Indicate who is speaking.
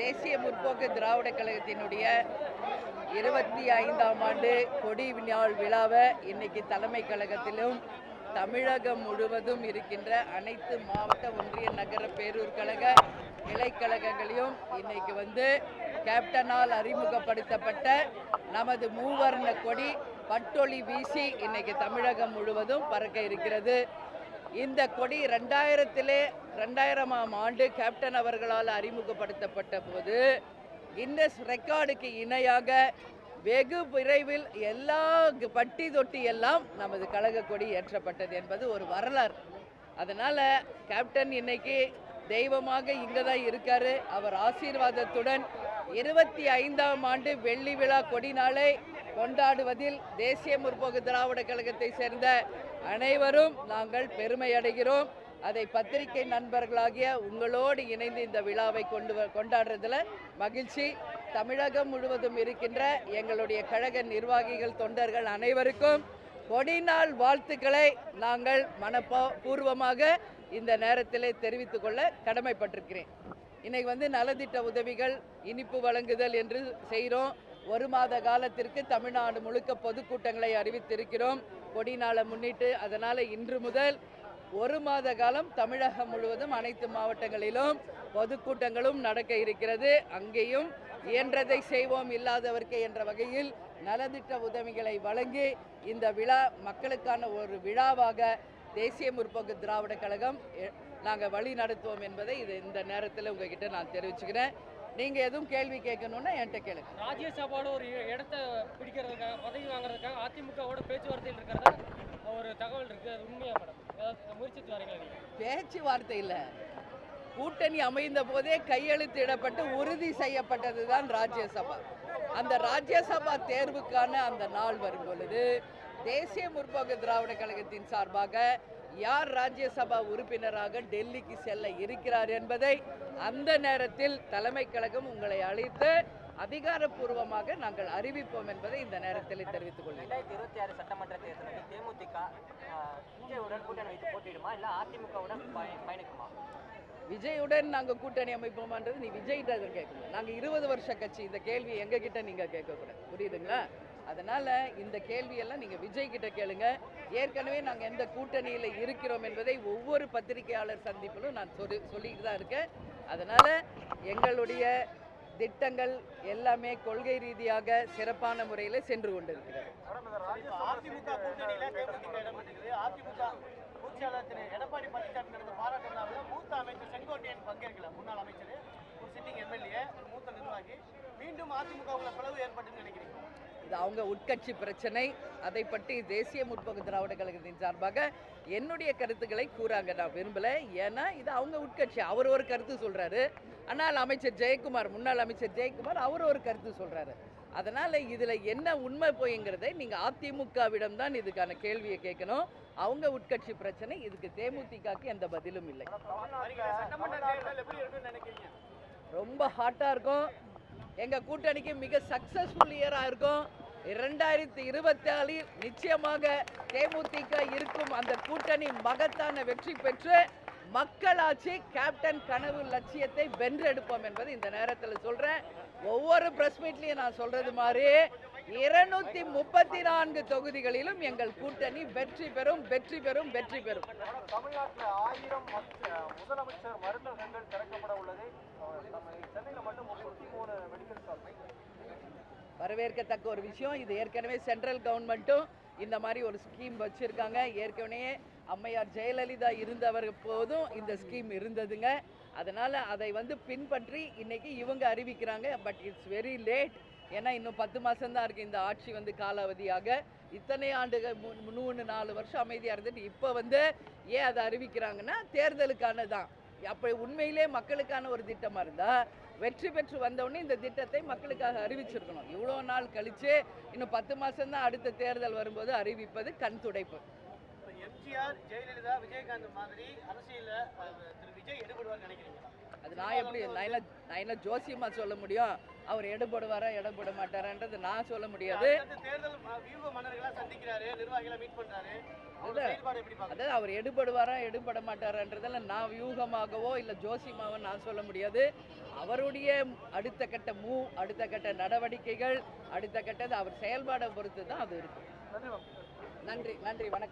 Speaker 1: தேசிய முற்போக்கு திராவிட கழகத்தினுடைய இருபத்தி ஐந்தாம் ஆண்டு கொடி நாள் விழாவை இன்னைக்கு தலைமை கழகத்திலும் தமிழகம் முழுவதும் இருக்கின்ற அனைத்து மாவட்ட ஒன்றிய நகர பேரூர் கழக கிளைக்கழகங்களையும் இன்னைக்கு வந்து கேப்டனால் அறிமுகப்படுத்தப்பட்ட நமது மூவர்ண கொடி பட்டொளி வீசி இன்னைக்கு தமிழகம் முழுவதும் பறக்க இருக்கிறது. இந்த கொடி ரெண்டாயிரத்திலே ரெண்டாயிரமாம் ஆண்டு கேப்டன் அவர்களால் அறிமுகப்படுத்தப்பட்ட போது கின்னஸ் ரெக்கார்டுக்கு இணையாக வெகு விரைவில் எல்லா பட்டி தொட்டி எல்லாம் நமது கழக கொடி ஏற்றப்பட்டது என்பது ஒரு வரலாறு. அதனால் கேப்டன் இன்னைக்கு தெய்வமாக இங்கே தான் இருக்கார். அவர் ஆசீர்வாதத்துடன் இருபத்தி ஐந்தாம் ஆண்டு வெள்ளி விழா கொடி நாளை கொண்டாடுவதில் தேசிய முற்போக்கு திராவிட கழகத்தை சேர்ந்த அனைவரும் நாங்கள் பெருமை அடைகிறோம். அதை பத்திரிகை நண்பர்களாகிய உங்களோடு இணைந்து இந்த விழாவை கொண்டு வ- கொண்டாடுறதுல மகிழ்ச்சி. தமிழகம் முழுவதும் இருக்கின்ற எங்களுடைய கழக நிர்வாகிகள் தொண்டர்கள் அனைவருக்கும் கொடிநாள் வாழ்த்துக்களை நாங்கள் மனப்பூர்வமாக இந்த நேரத்திலே தெரிவித்துக் கொள்ள கடமைப்பட்டிருக்கிறேன். இன்னைக்கு வந்து நலத்திட்ட உதவிகள் இனிப்பு வழங்குதல் என்று செய்கிறோம் ஒரு மாத காலத்திற்கு தமிழ்நாடு முழுக்க பொதுக்கூட்டங்களை அறிவித்திருக்கிறோம். கொடி நாளை முன்னிட்டு அதனால் இன்று முதல் ஒரு மாத காலம் தமிழகம் முழுவதும் அனைத்து மாவட்டங்களிலும் பொதுக்கூட்டங்களும் நடக்க இருக்கிறது. அங்கேயும் இயன்றதை செய்வோம் இல்லாதவர்க்கு என்ற வகையில் நலத்திட்ட உதவிகளை வழங்கி இந்த விழா மக்களுக்கான ஒரு விழாவாக தேசிய முற்போக்கு திராவிட கழகம் நாங்கள் வழி நடத்துவோம் என்பதை இது இந்த நேரத்தில் உங்ககிட்ட நான் தெரிவிச்சுக்கிறேன். நீங்கள் எதுவும் கேள்வி கேட்கணுன்னா என்கிட்ட கேளுங்க.
Speaker 2: ராஜ்யசபால ஒரு இடத்தை இடத்த பிடிக்கிறதுக்காக பதவி வாங்குறதுக்காக அதிமுகவோட பேச்சுவார்த்தையில் இருக்கிறதா? ஒரு தகவல் இருக்கு அது உண்மையா மேடம்?
Speaker 1: பேச்சுவார்த்தை இல்லை. கூட்டணி அமைந்த போதே கையெழுத்திடப்பட்டு உறுதி செய்யப்பட்டது தான் ராஜ்யசபா. அந்த ராஜ்யசபா தேர்வுக்கான அந்த நாள் வரும் பொழுது தேசிய முற்போக்கு திராவிட கழகத்தின் சார்பாக யார் ராஜ்யசபா உறுப்பினராக டெல்லிக்கு செல்ல இருக்கிறார் என்பதை அந்த நேரத்தில் தலைமை கழகம் உங்களை அழைத்து அதிகாரப்பூர்வமாக நாங்கள் அறிவிப்போம் என்பதை இந்த நேரத்தில் தெரிவித்துக் கொள்கிறேன்.
Speaker 3: ரெண்டாயிரத்தி இருபத்தி ஆறு சட்டமன்ற தேர்தலில் தேமுதிக விஜயுடன் கூட்டணி வைத்து போட்டியிடுமா இல்ல அதிமுகவுடன் பய- பயணிக்குமா?
Speaker 1: விஜயுடன் நாங்க கூட்டணி அமைப்போமான்றது நீ விஜய்கிட்ட கேட்கணும். நாங்க இருபது வருஷ கட்சி இந்த கேள்வி எங்க கிட்ட நீங்க கேட்கக்கூடாது. புரியுதுங்களா? அதனால இந்த கேள்வியெல்லாம் நீங்க விஜய் கிட்ட கேளுங்க. ஏற்கனவே நாங்க எந்த கூட்டணியில இருக்கிறோம் என்பதை ஒவ்வொரு பத்திரிகையாளர் சந்திப்பிலும் நான் சொல்லி சொல்லிட்டு தான் இருக்கேன். அதனால எங்களுடைய திட்டங்கள் எல்லாமே கொள்கை ரீதியாக சிறப்பான முறையில் சென்று கொண்டிருக்கிறது.
Speaker 4: அதிமுக அதிமுக எடப்பாடி பழனிசாமி நடந்த பாராட்டு விழாவில் மூத்த அமைச்சர் செங்கோட்டையன் பங்கேற்கல. முன்னாள் அமைச்சர் ஒரு சிட்டிங் எம்எல்ஏ மூத்த நிர்வாகி. மீண்டும் அதிமுகவுல பிளவு
Speaker 1: அவங்க உட்கட்சி பிரச்சனை அதை பற்றி தேசிய முற்போக்கு திராவிட கழகத்தின் சார்பாக என்னுடைய கருத்துக்களை கூறாங்க. நான் விரும்பலை. ஏன்னா இது அவங்க உட்கட்சி. அவர் ஒரு கருத்து சொல்கிறாரு ஆனால் அமைச்சர் ஜெயக்குமார் முன்னாள் அமைச்சர் ஜெயக்குமார் அவர் ஒரு கருத்து சொல்கிறாரு அதனால் இதில் என்ன உண்மை போய்ங்கிறதை நீங்கள் அதிமுகவிடம் தான் இதுக்கான கேள்வியை கேட்கணும். அவங்க உட்கட்சி பிரச்சனை இதுக்கு தேமுதிகக்கு எந்த பதிலும் இல்லை. ரொம்ப ஹாட்டாக இருக்கும். எங்கள் கூட்டணிக்கு மிக சக்ஸஸ்ஃபுல் இயராக இருக்கும். இரண்டாயிரத்தி இருபத்தாலில் நிச்சயமாக தேமுதிக இருக்கும் அந்த கூட்டணி மகத்தான வெற்றி பெற்று மக்களாட்சி கேப்டன் கனவு லட்சியத்தை வென்றெடுப்போம் என்பது இந்த நேரத்தில் சொல்கிறேன் ஒவ்வொரு ப்ரெஸ் மீட்லையும் நான் சொல்கிறது மாதிரி இருநூத்தி முப்பத்தி நான்கு தொகுதிகளிலும் எங்கள் கூட்டணி வெற்றி பெறும் வெற்றி பெறும் வெற்றி பெறும்.
Speaker 4: தமிழ்நாட்டில் ஆயிரம் முதலமைச்சர் மருந்தகங்கள் திறக்கப்பட உள்ளது சென்னையில் மட்டும் முப்பத்தி மூணு மெடிக்கல் ஷாப்
Speaker 1: வரவேற்கத்தக்க ஒரு விஷயம். இது ஏற்கனவே சென்ட்ரல் கவர்மெண்ட்டும் இந்த மாதிரி ஒரு ஸ்கீம் வச்சுருக்காங்க. ஏற்கனவே அம்மையார் ஜெயலலிதா இருந்தவர் போதும் இந்த ஸ்கீம் இருந்ததுங்க. அதனால் அதை வந்து பின்பற்றி இன்னைக்கு இவங்க அறிவிக்கிறாங்க. பட் இட்ஸ் வெரி லேட் ஏன்னா இன்னும் பத்து மாதம்தான் இருக்குது இந்த ஆட்சி வந்து காலாவதியாக. இத்தனை ஆண்டுகள் மூணு நாலு வருஷம் அமைதியாக இருந்துட்டு இப்போ வந்து ஏன் அதை அறிவிக்கிறாங்கன்னா தேர்தலுக்கான தான் அப்போ உண்மையிலே மக்களுக்கான ஒரு திட்டமாக இருந்தால் வெற்றி பெற்று வந்தவுடனே இந்த திட்டத்தை மக்களுக்காக அறிவிச்சிருக்கணும். இவ்வளோ நாள் கழிச்சு இன்னும் பத்து மாதம்தான் அடுத்த தேர்தல் வரும்போது அறிவிப்பது கண் துடைப்பு.
Speaker 4: எம்ஜிஆர் ஜெயலலிதா விஜயகாந்த் மாதிரி அரசியல திரு விஜய் ஈடுபடுவார் நினைக்கிறீங்க
Speaker 1: அது நான் எப்படி நான் என்ன ஜோசியமா சொல்ல முடியும்? அவர் எடுபடுவாரா எடுபட மாட்டாரான்றது நான் சொல்ல முடியாது.
Speaker 4: தேர்தல் வியூக மன்னர்களா சந்திக்கிறாரு நிர்வாகிகளை மீட் பண்றாரு.
Speaker 1: அதாவது அவர் எடுபடுவாரா எடுபட மாட்டாரான்றதெல்லாம் நான் வியூகமாகவோ இல்லை ஜோசியமாவோ நான் சொல்ல முடியாது. அவருடைய அடுத்த கட்ட மூவ் அடுத்த கட்ட நடவடிக்கைகள் அடுத்த கட்டது அவர் செயல்பாடை பொறுத்து தான் அது இருக்கும் நன்றி நன்றி வணக்கம்.